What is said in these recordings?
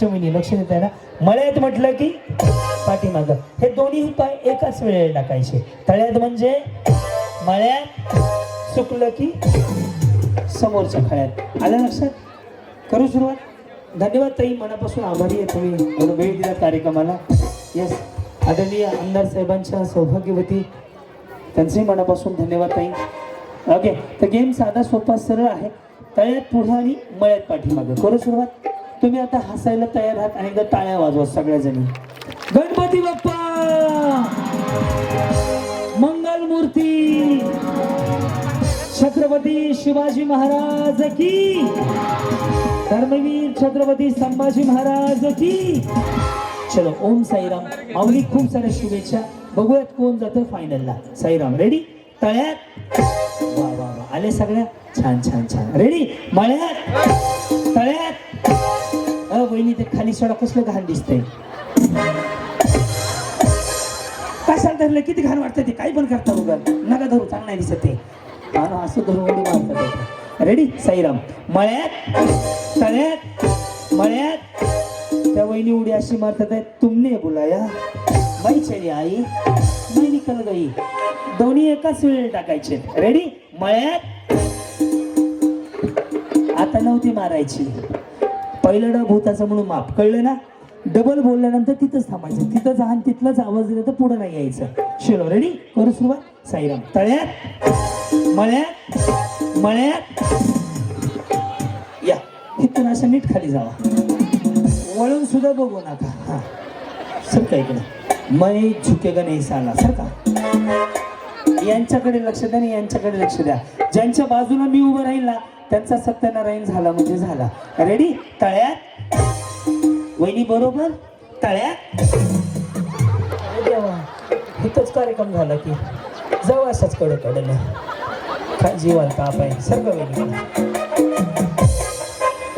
तिकडच्या लक्ष देत आहे ना मळ्यात म्हटलं की पाठीमाग. हे दोन्ही पाय एकाच वेळेला टाकायचे. तळ्यात म्हणजे मळ्यात सुकलं की समोरच्या खळ्यात. आलं लक्षात? करू सुरुवात. धन्यवाद ताई मनापासून आभारी आहे तुम्ही वेळ दिला कार्यक्रमाला. येस आदरणीय आमदार साहेबांच्या सौभाग्यवती त्यांचेही मनापासून धन्यवाद ताई. ओके तर गेम साधा सोपा सरळ आहे. तळ्यात पुढे आणि मळ्यात पाठीमागं. करू सुरुवात. तुम्ही आता हसायला तयार आहात आणि एकदा टाळ्या वाजवा सगळ्याजणी. गणपती बाप्पा! मंगल मूर्ती छत्रपती शिवाजी महाराज की! धर्मवीर छत्रपती संभाजी महाराज की! चलो ओम साईराम. आवली खूप साऱ्या शुभेच्छा. बघूयात कोण जातं फायनलला साईराम रेडी तळ्यात? वा वा वा. आले सगळ्या? छान छान छान. रेडी मळ्यात? तळ्यात? वहिनी ते खाली सोडा कसलं घाण दिसतंय? कशाला धरलं? किती घाण वाटतं ते? काही पण करता उगल नका धरू चांगला नाही दिसत ते. हा असं धरून उडी रेडी साईराम. मळ्यात तळ्यात मळ्यात. त्या वहिनी उडी अशी मारतात आहे तुमने बोलाया? बाई चली आई. मी निकल गई. दोन्ही एकाच वेळेला टाकायचे. रेडी मळ्यात. आता नव्हती मारायची. पहिलं ड भूताचं म्हणून माफ कळलं ना. डबल बोलल्यानंतर तिथंच थांबायचं. तिथंच आणि तिथलाच आवाज दिला तर पुढं नाही यायचं. चलो रेडी करू सुरुवात? साईराम. तळ्यात. मळ्यात. मळ्यात. या. इथून असं नीट खाली जावा. वळून सुद्धा बघू नका. हा. सर काय इकडे. मै झुकेगा नाही साला सर का यांच्याकडे लक्ष द्या आणि यांच्याकडे लक्ष द्या. ज्यांच्या बाजूला मी उभं राहील ना त्यांचा सत्यनारायण झाला म्हणजे झाला. रेडी तळ्यात. वहिनी बरोबर? तळ्यात. देवा इथंच कार्यक्रम झाला की जाऊ असाच कडे कडे काय जीवन ताप आहे सर्व वहिनी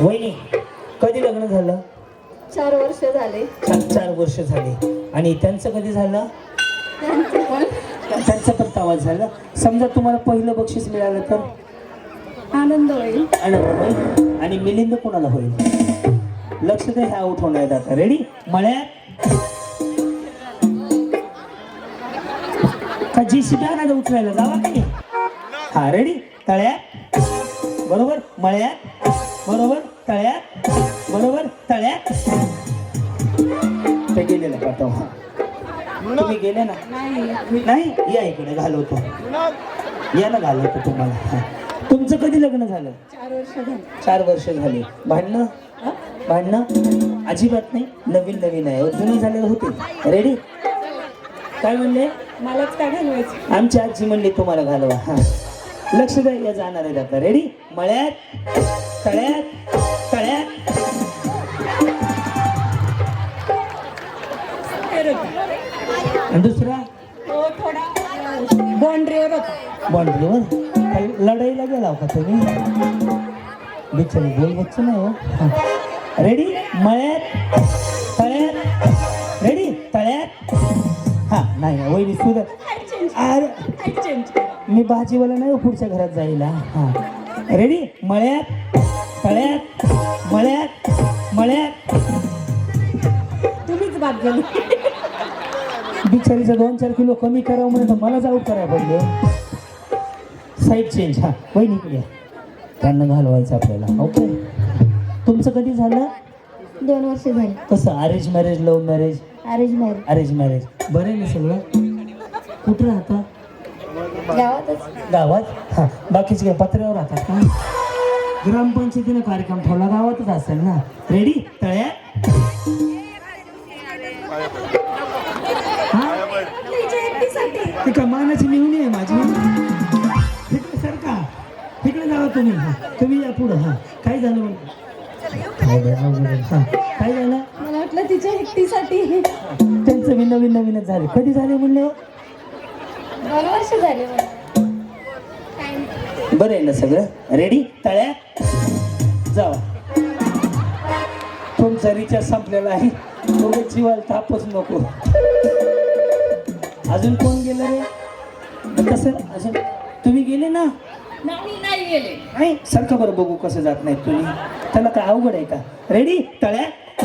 वहिनी कधी लग्न झालं? चार वर्ष झाले. चार चार वर्ष झाली. आणि त्यांचं कधी झालं? त्यांचे पण. त्यांचं पण आवाज झालं. समजा तुम्हाला पहिलं बक्षीस मिळालं तर? आनंद होईल. आनंद होईल. आणि मिलिंद कोणाला होईल? लक्ष द्या ह्या आउट होणार आहेत आता रेडी मळ्यात? का जी सी बॅग उचलायला जावा काही हा रेडी तळ्यात? बरोबर? मळ्यात? बरोबर? तळ्यात? बरोबर? तळ्यात? ते गेलेलं पाठव हा तुम्ही गेले ना? नाही. नाही? या इकडे घालवतो. या ना घालवतो तुम्हाला. हा. तुमचं कधी लग्न झालं? चार वर्ष झाले. चार वर्ष झाली. भांडणं? हा? भांडणं? अजिबात नाही. नवीन नवीन आहे. जुनी झालेलं होते रेडी काय म्हणले? मलाच काय घालवायचं? आमची आजी म्हणली तुम्हाला घालवा. हा. लक्ष द्या या जाणार आहे आता. रेडी मळ्यात तळ्यात तळ्यात. दुसरा? होता बाउंड्रीवर लढाईला गेला का तुम्ही? बिचारी बोल बच्च नाही हो. रेडी मळ्यात? तळ्यात? रेडी तळ्यात? हा नाही वहिनी सुद्धा मी भाजीवाला नाही हो पुढच्या घरात जायला. हा. रेडी मळ्यात? तळ्यात? मळ्यात? मळ्यात? तुम्हीच बाद झाली. बिचारीचं दोन चार किलो कमी करावं म्हणून तर मलाच आऊट करायला पडलं साईड चेंज हा. वहिनीकडे या. त्यांना घालवायचं आपल्याला. ओके तुमचं कधी झालं? दोन वर्ष झाली. कसं? Arrange marriage love marriage arrange marriage arrange marriage बरं आहे ना सगळं? कुठं राहता? गावातच. गावात? हां. बाकीचे काय पत्र्यावर राहतात का? ग्रामपंचायतीने कार्यक्रम ठेवला गावातच असेल ना. रेडी तळ्यात? ती का मानाची मिळून आहे माझी. तिकडे सर का? तिकडे जावा तुम्ही. हा तुम्ही या पुढं. हा काय झालं मग? हा काय झालं? मला वाटलं तिच्या एकटीसाठी. त्यांचं बी नवीन नवीनच झाले. कधी झाले म्हणले? दोन वर्ष झाले बरं आहे ना सगळं? रेडी तळ्यात जावा. तुमचा रिचार्ज संपलेला आहे. तुम्ही जीवाला तापच नको. अजून कोण गेलं रे? कसं? अजून तुम्ही गेले ना? नाही नाही गेले. नाही? सारखं बरं बघू कसं जात नाही तुम्ही. त्याला काय अवघड आहे का? रेडी तळ्यात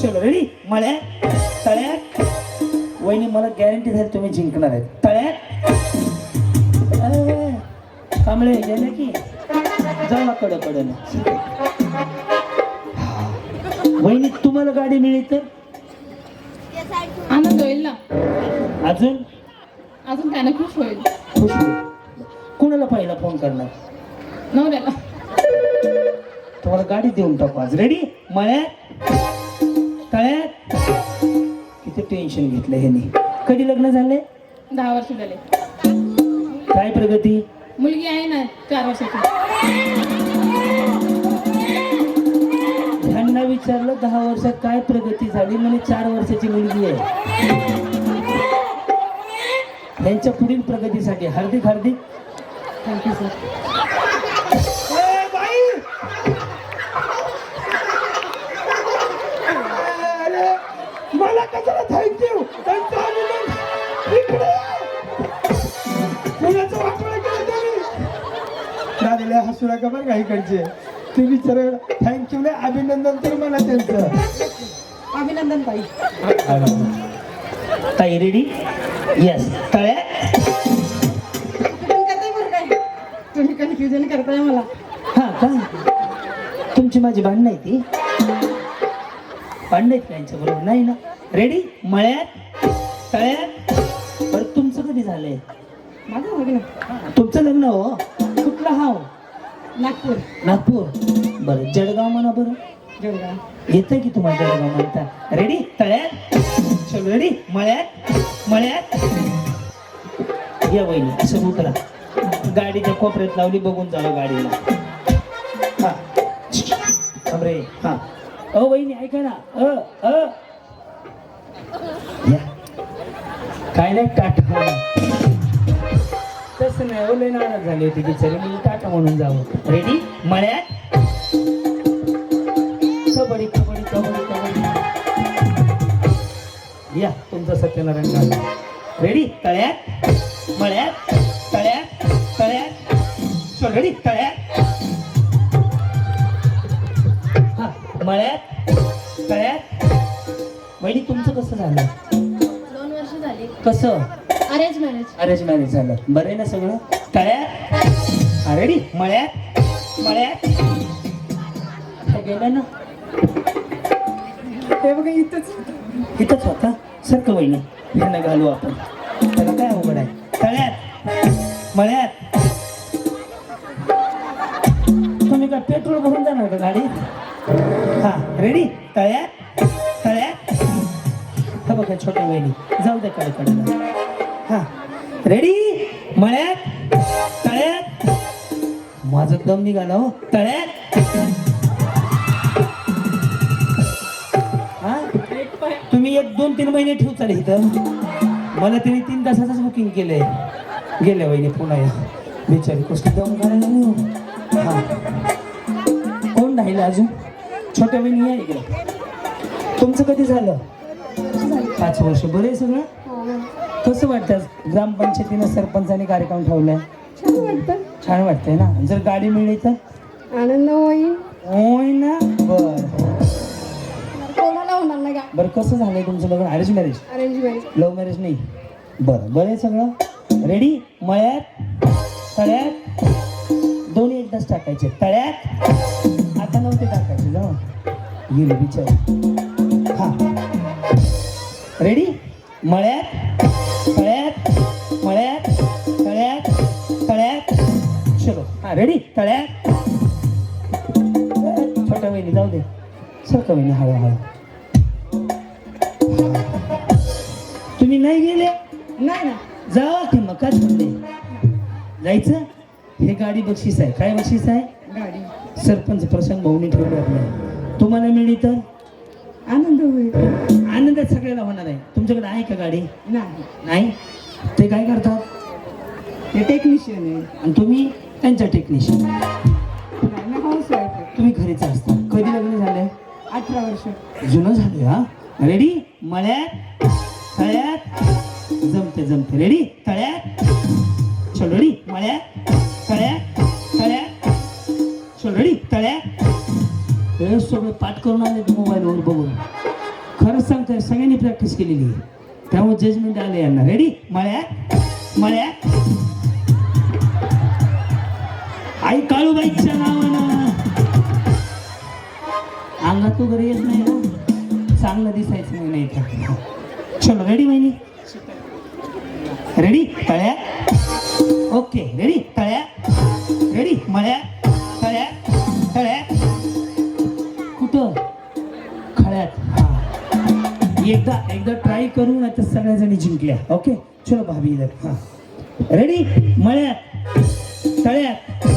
चलो रेडी मळ्यात तळ्यात वहिनी मला गॅरंटी झाली तुम्ही जिंकणार आहेत. तळ्यात कांबळे गेले की? जावा कड कडन वहिनी तुम्हाला गाडी मिळेल तर? आनंद होईल ना? अजून? अजून त्यानं खुश होईल. खुश होईल. कोणाला पहिला फोन करणार? नवऱ्याला. तुम्हाला गाडी देऊन टाकू आज. रेडी मळ्यात तळ्यात किती टेन्शन घेतलं ह्यानी. कधी लग्न झाले दहा वर्ष झाले. काय प्रगती? मुलगी आहे ना चार वर्षाची. विचारलं दहा वर्षात काय प्रगती झाली? म्हणे चार वर्षाची मुलगी आहे. त्यांच्या पुढील प्रगतीसाठी हार्दिक हार्दिक. थँक्यू सर मला कशाला थँक्यू त्यांचा अभिनंदन. इकडे कुणाचं वाटोळं केलं तुम्ही दादाला हसू नका बरं का इकडचे. ते विचार थँक्यू नाही अभिनंदन तर म्हणा त्यांचं अभिनंदन ताई ताई रेडी येस तळ्या? तुम्ही कन्फ्युजन करताय मला. हा का? तुमची माझी भांडणं आहे ती. भांडणं आहेत त्यांच्या बरोबर नाही ना. रेडी मळ्यात? तळ्यात? बरं तुमचं कधी झालंय? माझं लग्न. तुमचं लग्न हो. कुठलं हाव? नागपूर. नागपूर. बरं जळगाव म्हणा बरं. जळगाव. येतं की तुम्हाला जळगाव म्हणता? रेडी तळ्यात? चल रेडी मळ्यात? मळ्यात? या वहिनी असं उतरा. गाडीच्या कोपऱ्यात लावली बघून जावं गाडीला. हा. थांब रे. हा. अ वहिनी ऐका ना. अ अ. या. काय नाही टाटा? नाही ओले नाराज झाली होती बिचारी मी टाटा म्हणून जावं रेडी मळ्यात? कबड्डी कबड्डी कबड्डी कबड्डी. या तुमचा सत्यनारायण गाव. रेडी तळ्यात? मळ्यात? तळ्यात? तळ्यात? चल रेडी तळ्यात? हा मळ्यात? तळ्यात? वहिनी तुमचं कसं झालं? दोन वर्ष झाली. कसं? अरेंज मॅरेज अरेंज मॅरेज झालं. बरं आहे ना सगळं? तळ्यात अरे रेडी मळ्यात मळ्यात आता गेलं ना? ते बघा इथंच इथंच होता? सारखं वहिनी यांना घालू आपण. त्याला काय अवघड आहे? तळ्यात? मळ्यात? तुम्ही का पेट्रोल भरून जाणार का गाडी? हा रेडी तळ्यात? तळ्यात? हा बघा छोट्या वहिनी जाऊ दे कडे कडे हा. रेडी मळ्यात? तळ्यात? माझं दम निघाला हो. तळ्यात? हा? तुम्ही एक दोन तीन महिने ठेवू चालेल इथं. मला तिने तीन तासाचंच बुकिंग केलंय. गेल्या वहिनी पुन्हा या. बिचारी कसली दम करायला नाही हो. हा. कोण राहिलं अजून? छोट्या वहिनी या इकडे. तुमचं कधी झालं? पाच वर्ष. बरं आहे सगळं? कसं वाटतं? ग्रामपंचायतीनं सरपंचाने कार्यक्रम ठेवलाय. छान वाटतं. छान वाटतंय ना? जर गाडी मिळली तर? आनंद होईल. होय ना? बर. कोणाला होणार नाही का? बरं कसं झालंय तुमचं लग्न? Arrange marriage arrange marriage love marriage नाही. बरं बरं आहे सगळं. रेडी मळ्यात तळ्यात दोन्ही एकदाच टाकायचे. तळ्यात आता नव्हते टाकायचे जाऊ. गेले विचार हा. रेडी मळ्यात रेडी तळ्यात छोट्या वहिनी जाऊ दे. सरका वहिनी हळूहळू तुम्ही नाही गेले? नाही ना. जावा की मग काय म्हणले जायचं? हे गाडी बक्षीस आहे. काय बक्षीस आहे? गाडी. सरपंच प्रसन्न भाऊनी ठेवलं आपलं. तुम्हाला मिळली तर आनंद होईल. आनंदात सगळ्याला होणार आहे. तुमच्याकडे आहे का गाडी? नाही. नाही? ते काय करतात? ते टेक्निशियन आहे. आणि तुम्ही? त्यांच्या टेक्निशियन तुम्ही घरीच असता. कधी लग्न झालंय? अठरा वर्ष. जुनं झालंय हा? रेडी मळ्यात तळ्यात जमते जमते. रेडी तळ्यात चल रेडी मळ्यात तळ्यात तळ्यात चल रेडी तळ्यात. हे सगळं पाठ करून आले मोबाईलवर बघून. प्रॅक्टिस केलेली आहे. त्यामुळे जजमेंट आले यांना. रेडी मळ्यात मळ्यात आई काळूबाईच्या नावानं. अंगात तू घरी येत नाही हो. चांगलं दिसायचं नाही नाही चलो रेडी बहिणी रेडी तळ्या? ओके रेडी तळ्या? रेडी मळ्या? तळ्या? तळ्या? कुठं? खळ्यात. हा. एकदा एकदा ट्राय करू नाही तर सगळ्या जणी जिंकल्या. ओके चलो भाभी हां. रेडी मळ्यात. तळ्यात.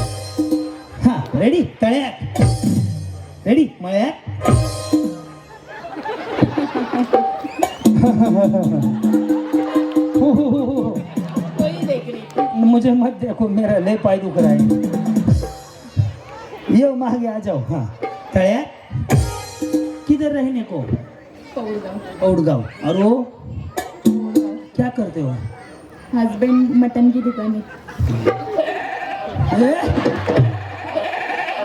रेडी तळ्यात रेडी मळ्यात हो हो हो हो हो मुझे मत देखो मेरा ले पाय दुख रहा है। ये मागे आ जाओ हाँ। तळ्या किधर रहने को? औडगांव और वो? क्या करते हो? हस्बैंड मटन की दुकान है।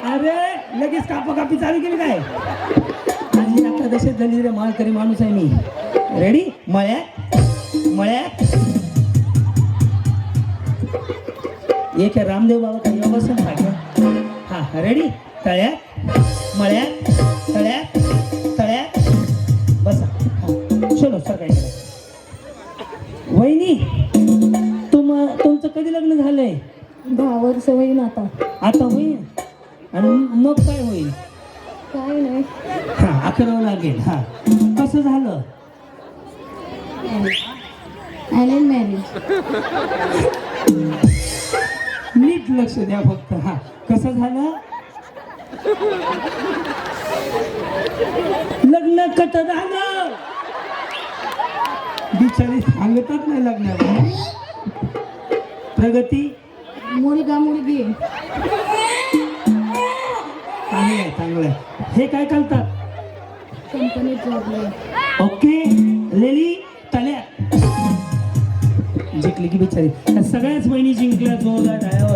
अरे लगेच कापा कापी चालू केली काय? आणि आता दशेत झाली रे माळकरी माणूस आहे मी. रेडी मळ्यात? मळ्यात? एक आहे रामदेव बाबा काही योगासन हा रेडी तळ्यात? मळ्यात? तळ्यात? तळ्यात? बसा. हा चलो सर काय वहिनी तुम तुमचं कधी लग्न झालंय? दहा वर्ष होईल आता. आता होईल? आणि मग काय होईल? काय नाही. हा अकरावं लागेल हा. कसं झालं? अरेंज मॅरेज नीट लक्ष द्या फक्त हा. कसं झालं? लग्न कट झालं. बिचारी सांगतच नाही लग्नाला. प्रगती? मुलगा मुलगी. चांगलं आहे चांगलं आहे. हे काय करतात ओके लेली तल्या जिंकली की बिचारी. सगळ्याच बहिणी जिंकल्या जोरदार टाळ्या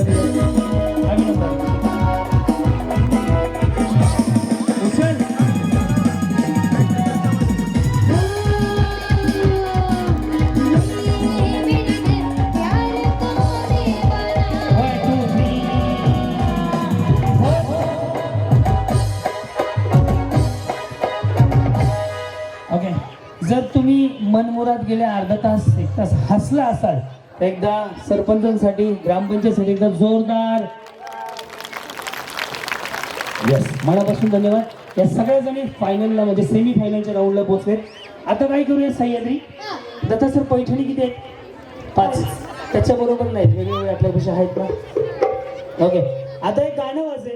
जर तुम्ही मनमुरात गेल्या अर्धा तास एक तास हसला असाल तर एकदा सरपंचांसाठी ग्रामपंचायतसाठी एकदा जोरदार. यस मनापासून धन्यवाद. या सगळ्या जणी फायनलला म्हणजे सेमी फायनलच्या राऊंडला पोहोचले आता काय करूया सह्याद्री? दत्ता सर पैठणी किती आहेत? पाच. त्याच्याबरोबर नाहीत वेगवेगळ्या आपल्यापेक्षा आहेत ना ओके आता एक गाणं वाजेल